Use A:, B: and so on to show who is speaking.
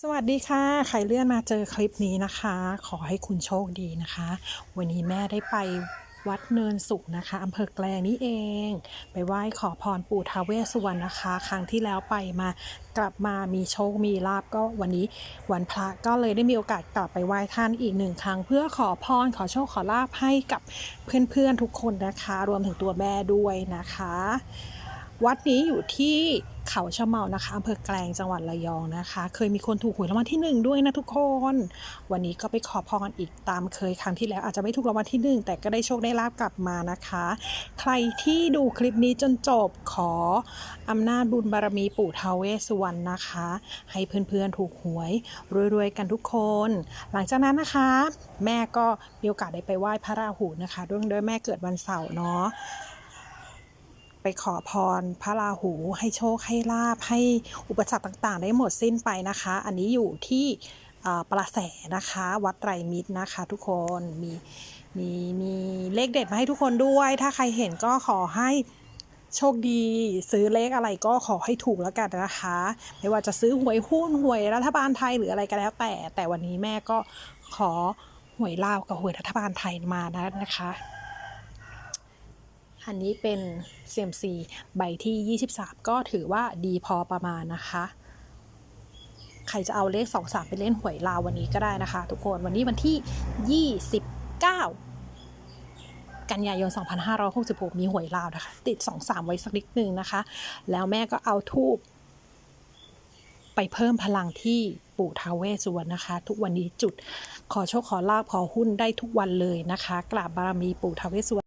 A: สวัสดีค่ะ ใครเลื่อนมาเจอคลิปนี้นะคะ ขอให้คุณโชคดีนะคะ วันนี้แม่ได้ไปวัดเนินสุขนะคะอำเภอแกลงนี่เอง ไปไหว้ขอพรปู่ท้าเวสสุวรรณนะคะ ครั้งที่แล้วไปมากลับมามีโชคมีลาบก็วันนี้วันพระก็เลยได้มีโอกาสกลับไปไหว้ท่านอีกหนึ่งครั้ง เพื่อขอพรขอโชคขอลาบให้กับเพื่อนๆทุกคนนะคะ รวมถึงตัวแม่ด้วยนะคะ วัดนี้อยู่ที่ เขาชะเมานะคะอำเภอแกลงจังหวัดระยองนะคะ เคยมีคนถูกหวยรางวัลที่หนึ่งด้วยนะทุกคน วันนี้ก็ไปขอพรอีกตามเคยครั้งที่แล้วอาจจะไม่ถูกรางวัลที่หนึ่งแต่ก็ได้โชคได้ลาบกลับมานะคะ ใครที่ดูคลิปนี้จนจบขออำนาจบุญบารมีปู่ท้าวเวสสุวรรณนะคะ ให้เพื่อนๆถูกหวยรวยๆกันทุกคน หลังจากนั้นนะคะ แม่ก็มีโอกาสได้ไปไหว้พระราหูนะคะด้วยด้วยแม่เกิดวันเสาร์เนาะ ไปขอพรพระราหูให้โชคให้ลาบให้อุปสรรคต่างๆ ได้หมดสิ้นไปนะคะ อันนี้อยู่ที่อ่าประแสนะคะ วัดไตรมิตรนะคะ ทุกคนมีมีมีเลขเด็ดมาให้ทุกคนด้วย ถ้าใครเห็นก็ขอให้โชคดีซื้อเลขอะไรก็ขอให้ถูกแล้วกันนะคะ ไม่ว่าจะซื้อหวยหุ้นหวยรัฐบาลไทยหรืออะไรก็แล้วแต่ แต่วันนี้แม่ก็ขอหวยลาวกับหวยรัฐบาลไทยมานะนะคะ อันนี้เป็น CMC ใบที่ 23 ก็ถือว่าดีพอประมาณนะคะ ใครจะเอาเลข 2 3 ไปเล่นหวยลาววันนี้ก็ได้นะคะ ทุกคนวันนี้วันที่ 29 กันยายน 2566 มีหวยลาวนะคะ ติด 2 3 ไว้สักนิดนึงนะคะ แล้วแม่ก็เอาทูบไปเพิ่มพลังที่ปู่ท้าวเวสสุวรรณนะคะ ทุกวันนี้จุดขอโชคขอลาบขอหุ้นได้ทุกวันเลยนะคะ กราบบารมีปู่ท้าวเวสสุวรรณ